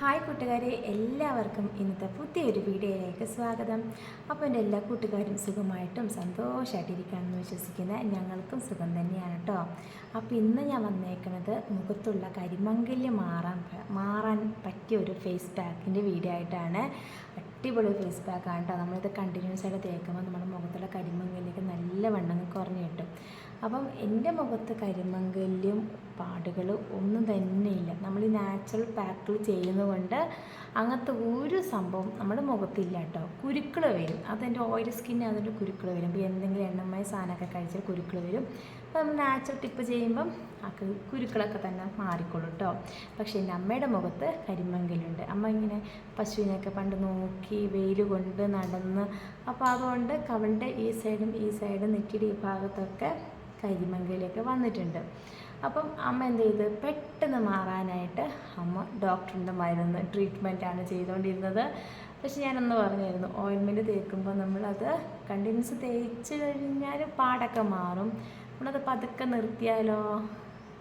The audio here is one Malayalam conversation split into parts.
ഹായ് കൂട്ടുകാരെ എല്ലാവർക്കും ഇന്നത്തെ പുതിയൊരു വീഡിയോയിലേക്ക് സ്വാഗതം. അപ്പോൾ എന്റെ എല്ലാ കൂട്ടുകാരും സുഖമായിട്ടും സന്തോഷമായിട്ടിരിക്കുകയാണെന്ന് വിശ്വസിക്കുന്ന ഞങ്ങൾക്കും സുഖം തന്നെയാണ് കേട്ടോ. അപ്പോൾ ഇന്ന് ഞാൻ വന്നേക്കുന്നത് മുഖത്തുള്ള കരിമങ്കല്യം മാറാൻ മാറാൻ പറ്റിയ ഒരു ഫേസ് പാക്കിന്റെ വീഡിയോ ആയിട്ടാണ്. അടിപൊളി ഫേസ് പാക്കാണ് കേട്ടോ. നമ്മളിത് കണ്ടിന്യൂസ് ആയിട്ട് തേക്കുമ്പോൾ നമ്മുടെ മുഖത്തുള്ള കരിമങ്കല്യൊക്കെ നല്ല വണ്ണം കുറഞ്ഞു കിട്ടും. അപ്പം എന്റെ മുഖത്ത് കരിമങ്കല്യം പാടുകൾ ഒന്നും ഇല്ല. നമ്മൾ ഈ നാച്ചുറൽ പാക്കിൾ ചെയ്യുന്നതുകൊണ്ട് അങ്ങനത്തെ ഒരു സംഭവം നമ്മുടെ മുഖത്തില്ല കേട്ടോ. കുരുക്കൾ വരും. അതെന്റെ ഓയിൽ സ്കിന്നിന് അതിന്റെ കുരുക്കൾ വരും. ഇപ്പോൾ എന്തെങ്കിലും എണ്ണമായ സാധനമൊക്കെ കഴിച്ചാൽ കുരുക്കൾ വരും. അപ്പം നമ്മൾ നാച്ചുറൽ ടിപ്പ് ചെയ്യുമ്പം ആ കുരുക്കളൊക്കെ തന്നെ മാറിക്കോളും കേട്ടോ. പക്ഷേ എന്റെ അമ്മയുടെ മുഖത്ത് കരിമങ്കലുണ്ട് അമ്മ ഇങ്ങനെ പശുവിനെയൊക്കെ പണ്ട് നോക്കി വെയിൽ കൊണ്ട് നടന്ന് അപ്പോൾ അതുകൊണ്ട് കവളിന്റെ ഈ സൈഡും ഈ സൈഡും നെറ്റിയുടെ ഈ ഭാഗത്തൊക്കെ കരിമങ്കലൊക്കെ വന്നിട്ടുണ്ട്. അപ്പം അമ്മ എന്ത് ചെയ്ത്? പെട്ടെന്ന് മാറാനായിട്ട് അമ്മ ഡോക്ടറിന്റെ മരുന്ന് ട്രീറ്റ്മെന്റാണ് ചെയ്തുകൊണ്ടിരുന്നത്. പക്ഷെ ഞാനൊന്ന് പറഞ്ഞായിരുന്നു ഓയിൻമെന്റ് തേക്കുമ്പോൾ നമ്മളത് കണ്ടിന്യൂസ് തേച്ച് കഴിഞ്ഞാൽ പാടൊക്കെ മാറും. നമ്മളത് പതുക്കെ നിർത്തിയാലോ?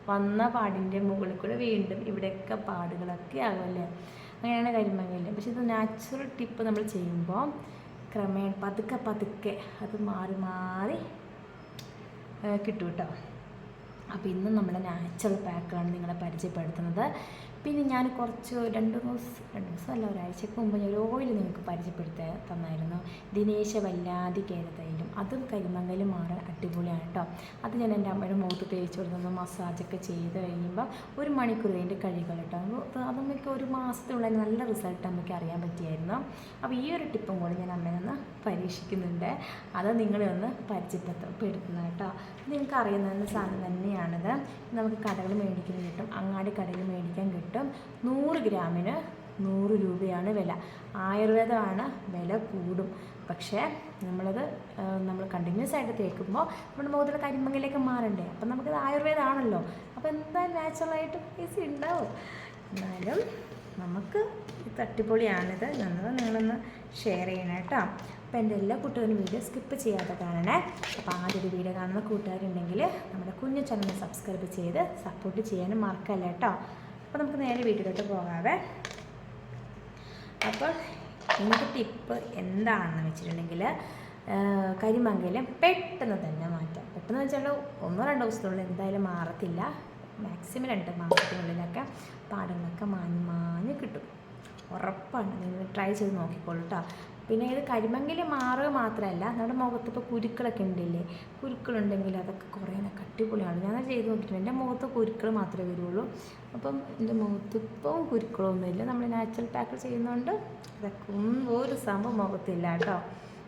വന്ന പാടിന്റെ മുകളിൽ കൂടെ വീണ്ടും ഇവിടെയൊക്കെ പാടുകളൊക്കെ ആകുമല്ലേ അങ്ങനെയാണ് കരിമങ്കൽ പക്ഷെ ഇത് നാച്ചുറൽ ടിപ്പ് നമ്മൾ ചെയ്യുമ്പോൾ ക്രമേണ പതുക്കെ പതുക്കെ അത് മാറി മാറി കിട്ടും കേട്ടോ. അപ്പോൾ ഇന്ന് നമ്മുടെ നാച്ചുറൽ പാക്കാണ് നിങ്ങളെ പരിചയപ്പെടുത്തുന്നത്. പിന്നെ ഞാൻ കുറച്ച് രണ്ട് ദിവസം രണ്ട് ദിവസം അല്ല ഒരാഴ്ചക്ക് മുമ്പ് ഞാൻ ഒരു ഓയിൽ നിങ്ങൾക്ക് പരിചയപ്പെടുത്തി തന്നായിരുന്നു. ദിനേശ വല്ലാതി കേരതയിലും അതും കരിമങ്കലും മാറാൻ അടിപൊളിയാണ് കേട്ടോ അത് ഞാൻ എന്റെ അമ്മയുടെ മുഖത്ത് തേച്ച് കൊടുക്കുന്ന മസാജൊക്കെ ചെയ്ത് കഴിയുമ്പോൾ ഒരു മണിക്കൂർ അതിന്റെ കഴുകുക കേട്ടോ അത് അതമ്മയ്ക്ക് ഒരു മാസത്തിനുള്ള നല്ല റിസൾട്ട് അമ്മയ്ക്ക് അറിയാൻ പറ്റിയായിരുന്നു. അപ്പോൾ ഈ ഒരു ടിപ്പും കൂടി ഞാൻ അമ്മയൊന്ന് പരീക്ഷിക്കുന്നുണ്ട്. അത് നിങ്ങളെ ഒന്ന് പരിചയപ്പെടുത്തുന്നത് കേട്ടോ നിങ്ങൾക്ക് അറിയുന്ന സാധനം തന്നെയാണിത്. നമുക്ക് കടകൾ മേടിക്കാൻ കിട്ടും. അങ്ങാടി കടയിൽ മേടിക്കാൻ കിട്ടും. നൂറ് ഗ്രാമിന് നൂറ് രൂപയാണ് വില. ആയുർവേദമാണ് വില കൂടും. പക്ഷേ നമ്മളത് നമ്മൾ കണ്ടിന്യൂസ് ആയിട്ട് തേക്കുമ്പോൾ നമ്മുടെ മുഖത്തുള്ള കരിമങ്ങലേക്ക് മാറണ്ടേ? അപ്പം നമുക്കത് ആയുർവേദമാണല്ലോ. അപ്പോൾ എന്തായാലും നാച്ചുറലായിട്ട് പൈസ ഉണ്ടാവും. എന്നാലും നമുക്ക് ഈ തട്ടിപ്പൊളിയാണിത്. എന്നത് നിങ്ങളൊന്ന് ഷെയർ ചെയ്യണം കേട്ടോ. അപ്പോൾ എന്റെ എല്ലാ കൂട്ടുകാരും വീഡിയോ സ്കിപ്പ് ചെയ്യാതെ കാണണേ. അപ്പോൾ ആദ്യം ഒരു വീഡിയോ കാണുന്ന കൂട്ടുകാരുണ്ടെങ്കിൽ നമ്മുടെ കുഞ്ഞു ചാനൽ സബ്സ്ക്രൈബ് ചെയ്ത് സപ്പോർട്ട് ചെയ്യാനും മറക്കല്ല കേട്ടോ. അപ്പോൾ നമുക്ക് നേരെ വീട്ടിലോട്ട് പോകാവേ. അപ്പോൾ ഇന്നത്തെ ടിപ്പ് എന്താണെന്ന് വെച്ചിട്ടുണ്ടെങ്കിൽ കരിമംഗലം പെട്ടെന്ന് തന്നെ മാറ്റാം. പെട്ടെന്ന് വെച്ചാൽ ഒന്നോ രണ്ടോ ദിവസത്തിനുള്ളിൽ എന്തായാലും മാറത്തില്ല. മാക്സിമം രണ്ട് മാസത്തിനുള്ളിലൊക്കെ പാടുകളൊക്കെ മാഞ്ഞ് മാഞ്ഞ് കിട്ടും. ഉറപ്പാണ്. നിങ്ങൾ ട്രൈ ചെയ്ത് നോക്കിക്കോളൂ കേട്ടോ പിന്നെ ഇത് കരിമങ്കിൽ മാറുക മാത്രമല്ല നമ്മുടെ മുഖത്ത് ഇപ്പോൾ കുരുക്കളൊക്കെ ഉണ്ടില്ലേ? കുരുക്കളുണ്ടെങ്കിൽ അതൊക്കെ കുറേ അടിപൊളിയാണ്. ഞാൻ ചെയ്ത് നോക്കിയിട്ടുണ്ട്. എന്റെ മുഖത്ത് കുരുക്കൾ മാത്രമേ വരുള്ളൂ. അപ്പം എന്റെ മുഖത്ത് ഇപ്പം കുരുക്കളൊന്നുമില്ല. നമ്മൾ നാച്ചുറൽ പാക്ക് ചെയ്യുന്നതുകൊണ്ട് അതൊക്കെ ഒരു സംഭവം മുഖത്തില്ല കേട്ടോ.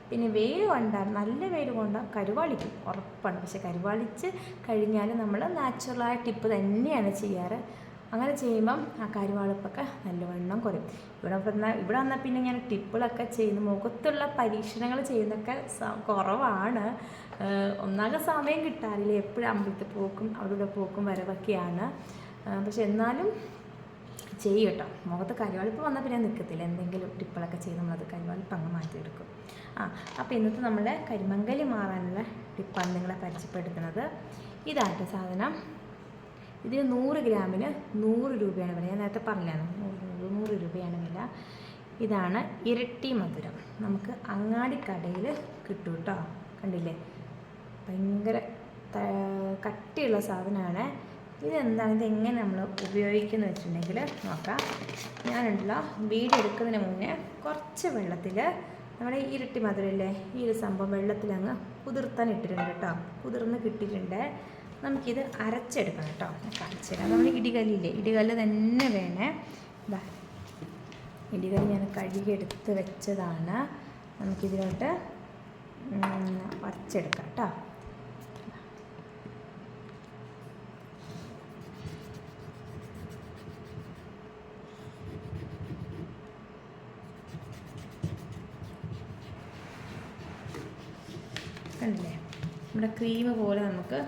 പിന്നെ വെയിൽ കൊണ്ടാൽ നല്ല വെയിൽ കൊണ്ടാൽ കരുവാളിക്കും. ഉറപ്പാണ്. പക്ഷെ കരുവാളിച്ച് കഴിഞ്ഞാൽ നമ്മൾ നാച്ചുറലായ ടിപ്പ് തന്നെയാണ് ചെയ്യാറ്. അങ്ങനെ ചെയ്യുമ്പം ആ കരുവാളപ്പൊക്കെ നല്ലവണ്ണം കുറയും ഇവിടെ വന്നാൽ ഇവിടെ വന്നാൽ പിന്നെ ഞാൻ ടിപ്പിളൊക്കെ ചെയ്യുന്ന. മുഖത്തുള്ള പരീക്ഷണങ്ങൾ ചെയ്യുന്നൊക്കെ കുറവാണ്. ഒന്നാകെ സമയം കിട്ടാറില്ല. എപ്പോഴും അമ്പലത്തിൽ പോക്കും അവിടെ പോക്കും വരവൊക്കെയാണ്. പക്ഷെ എന്നാലും ചെയ്യും കേട്ടോ. മുഖത്ത് കരിവാളിപ്പ് വന്നാൽ പിന്നെ നിൽക്കത്തില്ല എന്തെങ്കിലും ടിപ്പിളൊക്കെ ചെയ്ത് നമ്മളത് കരിവാളിപ്പ് അങ്ങ് മാറ്റിയെടുക്കും. ആ അപ്പോൾ ഇന്നത്തെ നമ്മുടെ കരിമങ്കലി മാറാനുള്ള ടിപ്പാണ് നിങ്ങളെ പരിചയപ്പെടുത്തുന്നത്. ഇതായിട്ട് സാധനം. ഇതിന് നൂറ് ഗ്രാമിന് നൂറ് രൂപയാണ് വില. ഞാൻ നേരത്തെ പറഞ്ഞാണ് നൂറ് നൂറ് രൂപയാണ് വില. ഇതാണ് ഇരട്ടി മധുരം. നമുക്ക് അങ്ങാടി കടയിൽ കിട്ടും കേട്ടോ കണ്ടില്ലേ? ഭയങ്കര കട്ടിയുള്ള സാധനമാണ്. ഇതെന്താണ്? ഇത് എങ്ങനെ നമ്മൾ ഉപയോഗിക്കുന്നത് വെച്ചിട്ടുണ്ടെങ്കിൽ നോക്കാം. ഞാനുണ്ടല്ലോ വീട് എടുക്കുന്നതിന് മുന്നേ കുറച്ച് വെള്ളത്തിൽ നമ്മുടെ ഇരട്ടി മധുരമില്ലേ? ഈ ഒരു സംഭവം വെള്ളത്തിലങ്ങ് കുതിർത്താൻ ഇട്ടിട്ടുണ്ട് കേട്ടോ കുതിർന്ന് കിട്ടിയിട്ടുണ്ട്. നമുക്കിത് അരച്ചെടുക്കണം കേട്ടോ. ഞാൻ കാണിച്ചുതരാം. നമ്മൾ ഇടികല്ലില്ലേ? ഇടികല്ല് തന്നെ വേണേ. ഇടികല്ല് ഞാൻ കഴുകിയെടുത്ത് വെച്ചതാണ്. നമുക്കിതിലോട്ട് അരച്ചെടുക്കാം കേട്ടോ. കണ്ടില്ലേ? നമ്മുടെ ക്രീം പോലെ നമുക്ക്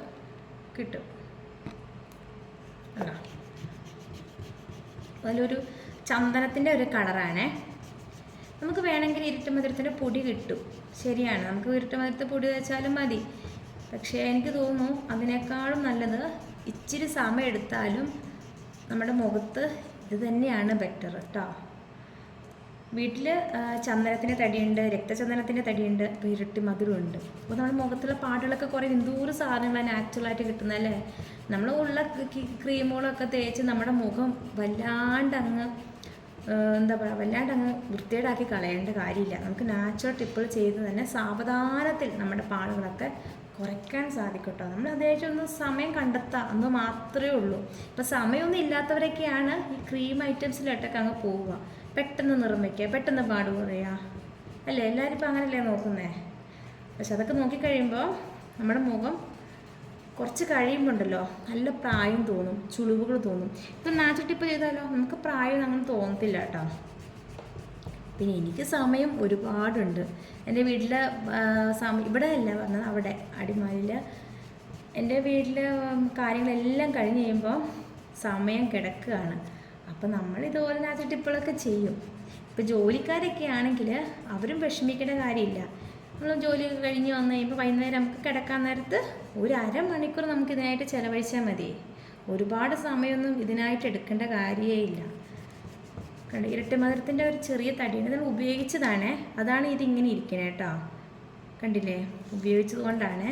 കിട്ടും. കണ്ടോ? അതിലൊരു ചന്ദനത്തിന്റെ ഒരു കളറാണേ. നമുക്ക് വേണമെങ്കിൽ ഇരുട്ടുമധുരത്തിന്റെ പൊടി കിട്ടും. ശരിയാണ്. നമുക്ക് ഇരുട്ടുമധുരത്തെ പൊടി വെച്ചാലും മതി. പക്ഷേ എനിക്ക് തോന്നുന്നു അതിനേക്കാളും നല്ലത് ഇച്ചിരി സമയം എടുത്താലും നമ്മുടെ മുഖത്ത് ഇത് തന്നെയാണ് ബെറ്റർ കേട്ടോ. വീട്ടിൽ ചന്ദനത്തിന്റെ തടിയുണ്ട് രക്തചന്ദനത്തിന്റെ തടിയുണ്ട് അപ്പോൾ ഇരട്ടി മധുരമുണ്ട്. അപ്പോൾ നമ്മുടെ മുഖത്തുള്ള പാടുകളൊക്കെ കുറേ എന്തോരം സാധനങ്ങളാണ് നാച്ചുറലായിട്ട് കിട്ടുന്നതല്ലേ നമ്മൾ ഉള്ള ക്രീമുകളൊക്കെ തേച്ച് നമ്മുടെ മുഖം വല്ലാണ്ട് അങ്ങ് എന്താ പറയുക വല്ലാണ്ട് അങ്ങ് വൃത്തികേടാക്കി കളയേണ്ട കാര്യമില്ല. നമുക്ക് നാച്ചുറൽ ടിപ്പുകൾ ചെയ്ത് തന്നെ സാവധാനത്തിൽ നമ്മുടെ പാടുകളൊക്കെ കുറയ്ക്കാൻ സാധിക്കട്ടോ. നമ്മൾ അതേപോലെ ഒന്ന് സമയം കണ്ടെത്താം എന്ന് മാത്രമേ ഉള്ളൂ. ഇപ്പം സമയമൊന്നും ഇല്ലാത്തവരൊക്കെയാണ് ഈ ക്രീം ഐറ്റംസിലോട്ടൊക്കെ അങ്ങ് പോവുക. പെട്ടെന്ന് നിർമ്മിക്കുക പെട്ടെന്ന് പാട് കുറയുക അല്ലേ? എല്ലാവരും ഇപ്പം അങ്ങനെയല്ലേ നോക്കുന്നേ? പക്ഷെ അതൊക്കെ നോക്കിക്കഴിയുമ്പോൾ നമ്മുടെ മുഖം കുറച്ച് കഴിയുമ്പോണ്ടല്ലോ നല്ല പ്രായം തോന്നും ചുളിവുകൾ തോന്നും. ഇപ്പം നാച്ചുറൽ ടിപ്പ് ചെയ്താലോ? നമുക്ക് പ്രായം അങ്ങനെ തോന്നത്തില്ല കേട്ടോ. പിന്നെ എനിക്ക് സമയം ഒരുപാടുണ്ട്. എന്റെ വീട്ടിലെ സമയം ഇവിടെ അല്ല പറഞ്ഞത് അവിടെ അടിമാലിൽ എന്റെ വീട്ടിലെ കാര്യങ്ങളെല്ലാം കഴിഞ്ഞ് കഴിയുമ്പോൾ സമയം കിടക്കുകയാണ്. അപ്പം നമ്മൾ ഇതുപോലെ നാച്ചുറൽ ടിപ്പുകളൊക്കെ ചെയ്യും. ഇപ്പോൾ ജോലിക്കാരൊക്കെ ആണെങ്കിൽ അവരും വിഷമിക്കേണ്ട കാര്യമില്ല. നമ്മൾ ജോലി കഴിഞ്ഞ് വന്നു കഴിയുമ്പോൾ വൈകുന്നേരം നമുക്ക് കിടക്കാൻ നേരത്ത് ഒരു അരമണിക്കൂർ നമുക്ക് ഇതിനായിട്ട് ചിലവഴിച്ചാൽ മതി. ഒരുപാട് സമയമൊന്നും ഇതിനായിട്ട് എടുക്കേണ്ട കാര്യമേ ഇല്ല. കണ്ടോ? ഇരട്ട മധുരത്തിന്റെ ഒരു ചെറിയ തടിയാണ്. നമ്മൾ ഉപയോഗിച്ചതാണ്. അതാണ് ഇതിങ്ങനെ ഇരിക്കണേ കേട്ടോ. കണ്ടില്ലേ? ഉപയോഗിച്ചത് കൊണ്ടാണ്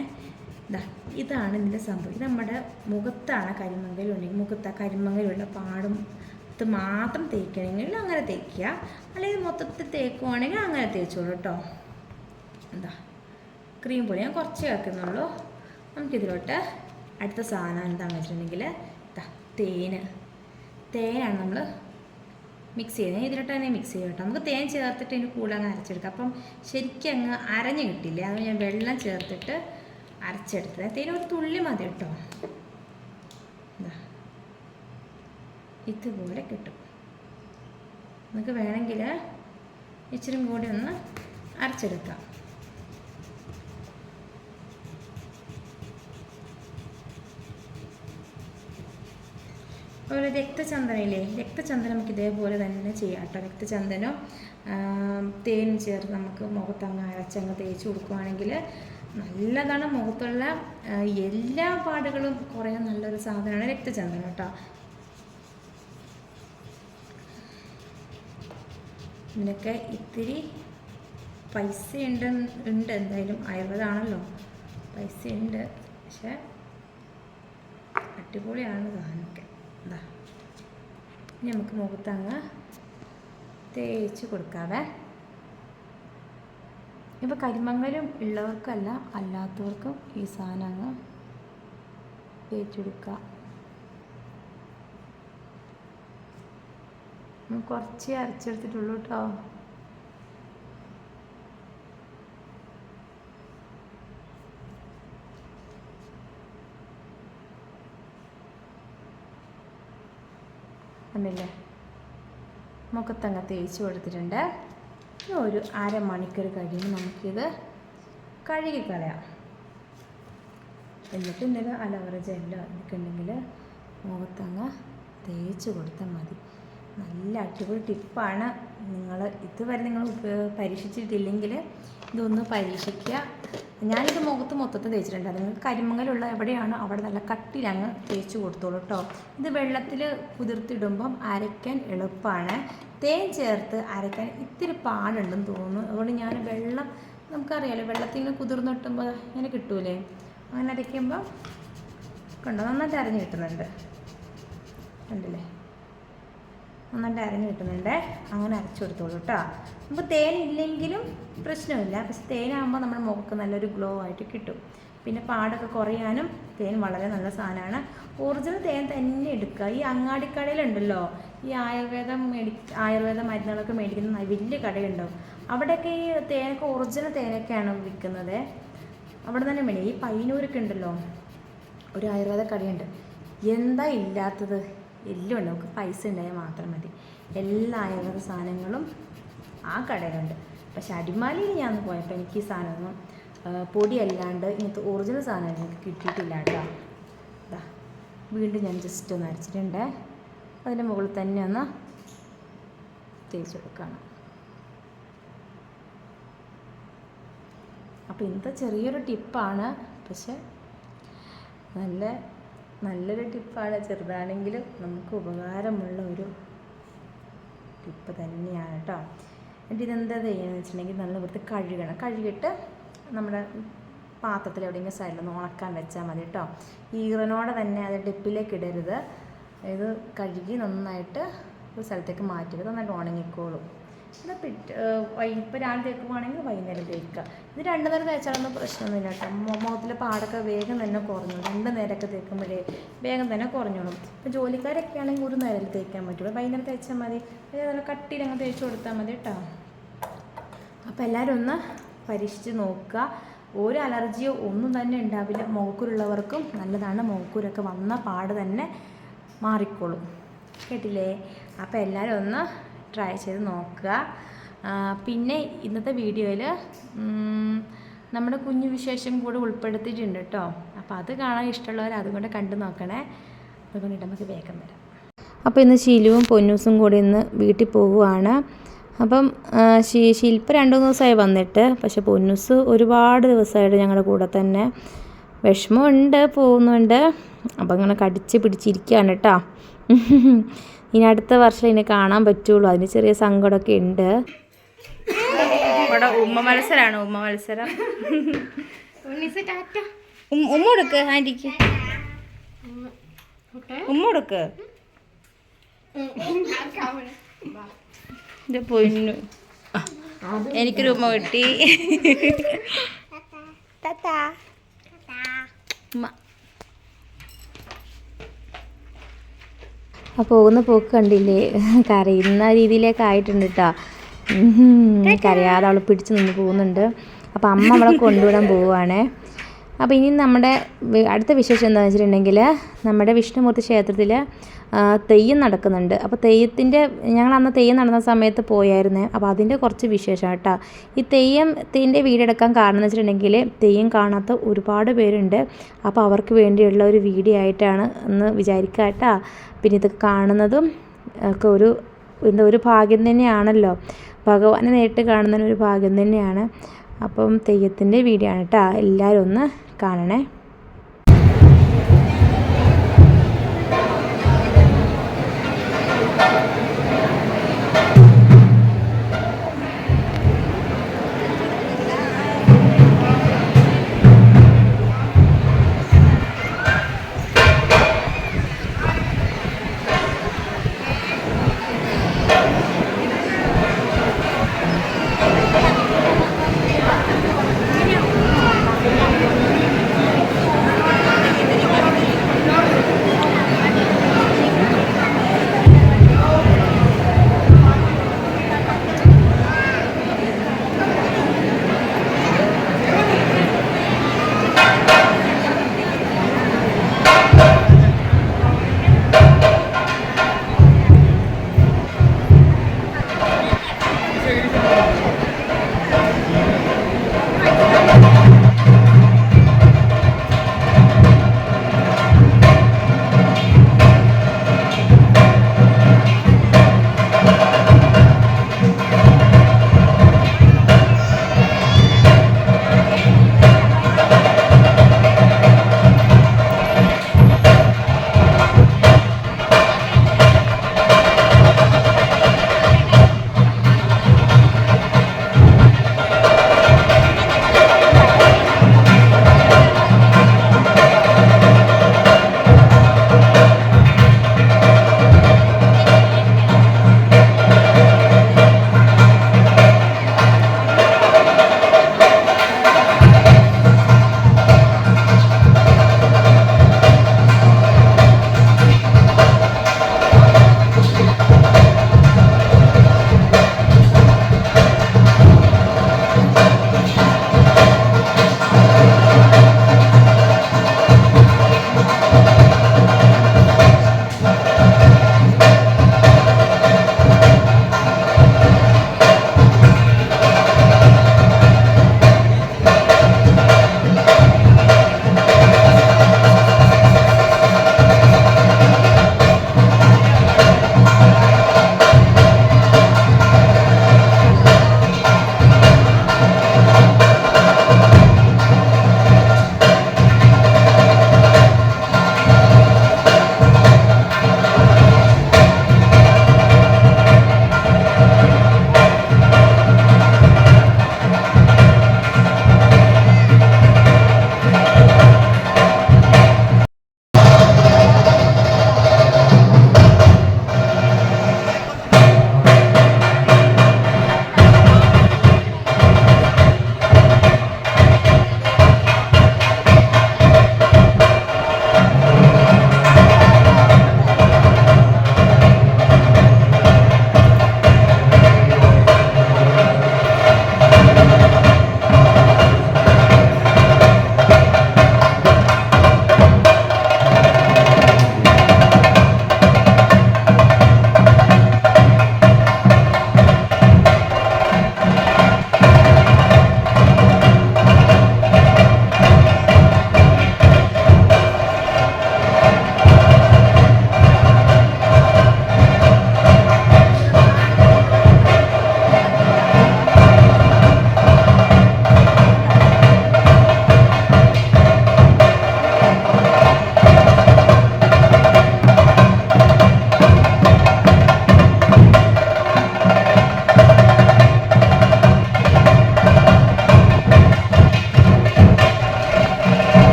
ഇതാ ഇതാണ് ഇതിന്റെ സംഭവം. ഇത് നമ്മുടെ മുഖത്താണ് കരിമങ്കലുണ്ടെങ്കിൽ മുഖത്ത് ആ കരിമങ്കലുള്ള പാടും ഇത് മാത്രം തേക്കണമെങ്കിൽ അങ്ങനെ തേക്കുക. അല്ലെങ്കിൽ മൊത്തത്തിൽ തേക്കുവാണെങ്കിൽ അങ്ങനെ തേച്ചോളൂ കേട്ടോ. എന്താ ക്രീം പൊടി ഞാൻ കുറച്ച് ചേർക്കുന്നുള്ളൂ നമുക്കിതിലോട്ട് അടുത്ത സാധനം എന്താണെന്ന് വെച്ചിട്ടുണ്ടെങ്കിൽ ഇതാ തേന് തേനാണ് നമ്മൾ മിക്സ് ചെയ്യുന്നത്. ഇതിലോട്ട് തന്നെ മിക്സ് ചെയ്യും കേട്ടോ. നമുക്ക് തേൻ ചേർത്തിട്ട് ഇതിന് കൂടെ അങ്ങ് അരച്ചെടുക്കാം. അപ്പം ശരിക്കും അങ്ങ് അരഞ്ഞ് കിട്ടില്ലേ? അത് ഞാൻ വെള്ളം ചേർത്തിട്ട് അരച്ചെടുത്തത്. തേൻ ഒരു തുള്ളി മതി കേട്ടോ ഇതാ ഇതുപോലെ കിട്ടും. നമുക്ക് വേണമെങ്കിൽ ഇച്ചിരി കൂടി ഒന്ന് അരച്ചെടുക്കാം. അതുപോലെ രക്തചന്ദനയില്ലേ? രക്തചന്ദനം നമുക്ക് ഇതേപോലെ തന്നെ ചെയ്യാം കേട്ടോ. രക്തചന്ദനം തേൻ ചേർത്ത് നമുക്ക് മുഖത്തങ്ങ് അരച്ചങ്ങ് തേച്ച് കൊടുക്കുവാണെങ്കിൽ നല്ലതാണ് മുഖത്തുള്ള എല്ലാ പാടുകളും കുറയാൻ നല്ലൊരു സാധനമാണ് രക്തചന്ദനം കേട്ടോ. ഇതിനൊക്കെ ഇത്തിരി പൈസ ഉണ്ട് ഉണ്ട് എന്തായാലും. ആയുർവേദമാണല്ലോ പൈസ ഉണ്ട് പക്ഷെ അടിപൊളിയാണ് സാധനമൊക്കെ. എന്താ ഇനി നമുക്ക് മുഖത്തങ്ങ് തേച്ച് കൊടുക്കാവേ. ഇപ്പോൾ കരിമങ്ങലും ഉള്ളവർക്കല്ല അല്ലാത്തവർക്കും ഈ സാധനം അങ്ങ് തേച്ച് കൊടുക്കുക. കുറച്ചേ അരച്ചെടുത്തിട്ടുള്ളൂ കേട്ടോ കണ്ടില്ലേ? മുഖത്തങ്ങ തേച്ച് കൊടുത്തിട്ടുണ്ട്. ഒരു അരമണിക്കൂർ കഴിയുമ്പോൾ നമുക്കിത് കഴുകിക്കളയാം എന്നിട്ട് എന്തെങ്കിലും അലവറ ജെല്ലോ എന്തൊക്കെ ഉണ്ടെങ്കിൽ മുഖത്തങ്ങ് തേച്ച് കൊടുത്താൽ മതി. നല്ല അടിപൊളി ടിപ്പാണ്. നിങ്ങൾ ഇതുവരെ നിങ്ങൾ പരീക്ഷിച്ചിട്ടില്ലെങ്കിൽ ഇതൊന്ന് പരീക്ഷിക്കുക ഞാനിത് മുഖത്ത് മൊത്തത്തിൽ തേച്ചിട്ടുണ്ട്. നിങ്ങൾക്ക് കരിമങ്ങലുള്ള എവിടെയാണോ അവിടെ നല്ല കട്ടിലങ്ങ് തേച്ച് കൊടുത്തോളൂ കേട്ടോ ഇത് വെള്ളത്തിൽ കുതിർത്തിടുമ്പം അരയ്ക്കാൻ എളുപ്പമാണ് തേൻ ചേർത്ത് അരയ്ക്കാൻ ഇത്തിരി പാടുണ്ടെന്ന് തോന്നുന്നു. അതുകൊണ്ട് ഞാൻ വെള്ളം നമുക്കറിയാലോ വെള്ളത്തിൽ ഇങ്ങനെ കുതിർന്നിട്ടുമ്പോൾ ഇങ്ങനെ കിട്ടൂലേ? അങ്ങനെ അരയ്ക്കുമ്പോൾ കണ്ടോ നന്നായിട്ട് അരഞ്ഞ് കിട്ടുന്നുണ്ട്. കണ്ടില്ലേ? നന്നായിട്ട് അരഞ്ഞ് കിട്ടുന്നുണ്ട്. അങ്ങനെ അരച്ചു കൊടുത്തോളൂ കേട്ടോ നമുക്ക് തേൻ ഇല്ലെങ്കിലും പ്രശ്നമില്ല. പക്ഷെ തേനാകുമ്പോൾ നമ്മുടെ മുഖക്ക് നല്ലൊരു ഗ്ലോ ആയിട്ട് കിട്ടും. പിന്നെ പാടൊക്കെ കുറയാനും തേൻ വളരെ നല്ല സാധനമാണ്. ഒറിജിനൽ തേൻ തന്നെ എടുക്കുക. ഈ അങ്ങാടിക്കടയിലുണ്ടല്ലോ. ഈ ആയുർവേദം മേടി ആയുർവേദ മരുന്നുകളൊക്കെ മേടിക്കുന്ന വലിയ കടയുണ്ടാവും. അവിടെയൊക്കെ ഈ തേനൊക്കെ ഒറിജിനൽ തേനൊക്കെയാണ് വിൽക്കുന്നത്? അവിടെ തന്നെ മേടി. ഈ പയ്യന്നൂരൊക്കെ ഉണ്ടല്ലോ. ഒരു ആയുർവേദ കടയുണ്ട്. എന്താ ഇല്ലാത്തത്? എല്ലാം ഉണ്ട്. നമുക്ക് പൈസ ഉണ്ടായാൽ മാത്രം മതി. എല്ലാ ആയുർവേദ സാധനങ്ങളും ആ കടയിലുണ്ട്. പക്ഷെ അടിമാലിയിൽ ഞാൻ പോയപ്പോൾ എനിക്ക് ഈ സാധനമൊന്നും പൊടിയല്ലാണ്ട് ഇങ്ങനത്തെ ഒറിജിനൽ സാധനം എനിക്ക് കിട്ടിയിട്ടില്ല കേട്ടോ. ദാ വീണ്ടും ഞാൻ ജസ്റ്റ് ഒന്ന് അരച്ചിട്ടുണ്ട്. അതിന്റെ മുകളിൽ തന്നെ ഒന്ന് തേച്ച് കൊടുക്കണം. അപ്പോൾ ഇന്നത്തെ ചെറിയൊരു ടിപ്പാണ്. പക്ഷെ നല്ല നല്ലൊരു ടിപ്പാണ്. ചെറുതാണെങ്കിലും നമുക്ക് ഉപകാരമുള്ള ഒരു ടിപ്പ് തന്നെയാണ് കേട്ടോ എന്നിട്ട് ഇതെന്താ ചെയ്യുന്നത് വെച്ചിട്ടുണ്ടെങ്കിൽ നല്ല വൃത്തി കഴുകണം. കഴുകിയിട്ട് നമ്മുടെ പാത്രത്തിൽ എവിടെയെങ്കിലും സൈഡിലൊന്ന് ഉണക്കാൻ വെച്ചാൽ മതി കേട്ടോ ഈറനോടെ തന്നെ അത് ഡിപ്പിലേക്ക് ഇടരുത്. ഇത് കഴുകി നന്നായിട്ട് ഒരു സ്ഥലത്തേക്ക് മാറ്റി നന്നായിട്ട് ഉണങ്ങിക്കോളും. പിറ്റ് ഇപ്പോൾ രാവിലെ തേക്കുവാണെങ്കിൽ വൈകുന്നേരം തേക്കുക. ഇത് രണ്ട് നേരം തേച്ചാലൊന്നും പ്രശ്നമൊന്നുമില്ല കേട്ടോ. മുഖത്തിലെ പാടൊക്കെ വേഗം തന്നെ കുറഞ്ഞു. രണ്ട് നേരമൊക്കെ തേക്കുമ്പോഴേ വേഗം തന്നെ കുറഞ്ഞോളും. ഇപ്പോൾ ജോലിക്കാരൊക്കെ ആണെങ്കിൽ ഒരു നേരം തേക്കാൻ പറ്റുള്ളൂ വൈകുന്നേരം തേച്ചാൽ മതി. അതേപോലെ കട്ടിയിൽ അങ്ങ് തേച്ച് കൊടുത്താൽ മതി കേട്ടോ. അപ്പോൾ എല്ലാവരും ഒന്ന് പരീക്ഷിച്ച് നോക്കുക. ഒരു അലർജിയോ ഒന്നും തന്നെ ഉണ്ടാവില്ല. മുഖക്കൂരുള്ളവർക്കും നല്ലതാണ്. മുഖക്കൂരൊക്കെ വന്ന പാട് തന്നെ മാറിക്കോളും. കേട്ടില്ലേ? അപ്പോൾ എല്ലാവരും ഒന്ന് ട്രൈ ചെയ്ത് നോക്കുക. പിന്നെ ഇന്നത്തെ വീഡിയോയിൽ നമ്മുടെ കുഞ്ഞു വിശേഷം കൂടെ ഉൾപ്പെടുത്തിയിട്ടുണ്ട് കേട്ടോ അപ്പോൾ അത് കാണാൻ ഇഷ്ടമുള്ളവർ അതുകൊണ്ട് കണ്ടു നോക്കണേ. അതുകൊണ്ടിട്ട് നമുക്ക് വേഗം വരാം. അപ്പോൾ ഇന്ന് ശീലുവും പൊന്നൂസും കൂടി ഇന്ന് വീട്ടിൽ പോവുകയാണ്. അപ്പം ശി ശില്പ രണ്ട് മൂന്ന് ദിവസമായി വന്നിട്ട് പക്ഷെ പൊന്നൂസ് ഒരുപാട് ദിവസമായിട്ട് ഞങ്ങളുടെ കൂടെ തന്നെ വിഷമമുണ്ട് പോകുന്നുണ്ട്. അപ്പം ഇങ്ങനെ കടിച്ച് പിടിച്ചിരിക്കുകയാണ് കേട്ടോ ഇനി അടുത്ത വർഷം ഇനി കാണാൻ പറ്റുള്ളൂ. അതിന് ചെറിയ സങ്കടമൊക്കെ ഉണ്ട്. ഇവിടെ ഉമ്മ മത്സരമാണ് ഉമ്മ മത്സരം. ഉമ്മ കൊടുക്ക് ആന്റിക്ക്. ഉമ്മ കൊടുക്ക്. ഇത് പൊന്നു. എനിക്കൊരു ഉമ്മ കിട്ടി. ടാറ്റാ. ഉമ്മ. ആ പോകുന്ന പോക്ക് കണ്ടില്ലേ? കരയുന്ന രീതിയിലേക്ക് ആയിട്ടുണ്ട് കേട്ടോ കരയാതെ അവൾ പിടിച്ചു നിന്ന് പോകുന്നുണ്ട്. അപ്പോൾ അമ്മ അവളെ കൊണ്ടുവിടാൻ പോവുകയാണേ അപ്പോൾ ഇനി നമ്മുടെ അടുത്ത വിശേഷം എന്താണെന്ന് വെച്ചിട്ടുണ്ടെങ്കിൽ നമ്മുടെ വിഷ്ണുമൂർത്തി ക്ഷേത്രത്തിൽ തെയ്യം നടക്കുന്നുണ്ട്. അപ്പോൾ തെയ്യത്തിന്റെ ഞങ്ങൾ അന്ന് തെയ്യം നടന്ന സമയത്ത് പോയായിരുന്നേ. അപ്പോൾ അതിന്റെ കുറച്ച് വിശേഷം കേട്ടോ ഈ തെയ്യം തെയ്യത്തിന്റെ വീടെടുക്കാൻ കാരണം എന്ന് വെച്ചിട്ടുണ്ടെങ്കിൽ തെയ്യം കാണാത്ത ഒരുപാട് പേരുണ്ട്. അപ്പോൾ അവർക്ക് വേണ്ടിയുള്ള ഒരു വീഡിയോ ആയിട്ടാണ് എന്ന് വിചാരിക്കുക കേട്ടോ പിന്നെ ഇത് കാണുന്നതും ഒക്കെ ഒരു എന്താ ഒരു ഭാഗ്യം തന്നെയാണല്ലോ. ഭഗവാനെ നേരിട്ട് കാണുന്നതിന് ഒരു ഭാഗ്യം തന്നെയാണ്. അപ്പം തെയ്യത്തിന്റെ വീഡിയോ ആണ് കേട്ടോ. എല്ലാവരും ഒന്ന് കാണണേ.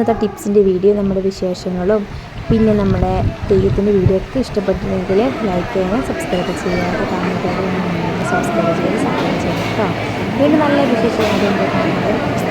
ഇന്നത്തെ ടിപ്സിന്റെ വീഡിയോ നമ്മുടെ വിശേഷങ്ങളും പിന്നെ നമ്മുടെ തെയ്യത്തിന്റെ വീഡിയോ ഒക്കെ ഇഷ്ടപ്പെട്ടിട്ടുണ്ടെങ്കിൽ ലൈക്ക് ചെയ്യണം സബ്സ്ക്രൈബ് ചെയ്യാനും കാണുന്നവരെ സബ്സ്ക്രൈബ് ചെയ്ത് സപ്പോർട്ട് ചെയ്യണം കേട്ടോ. വീണ്ടും നല്ല വിശേഷം കാണുന്നത്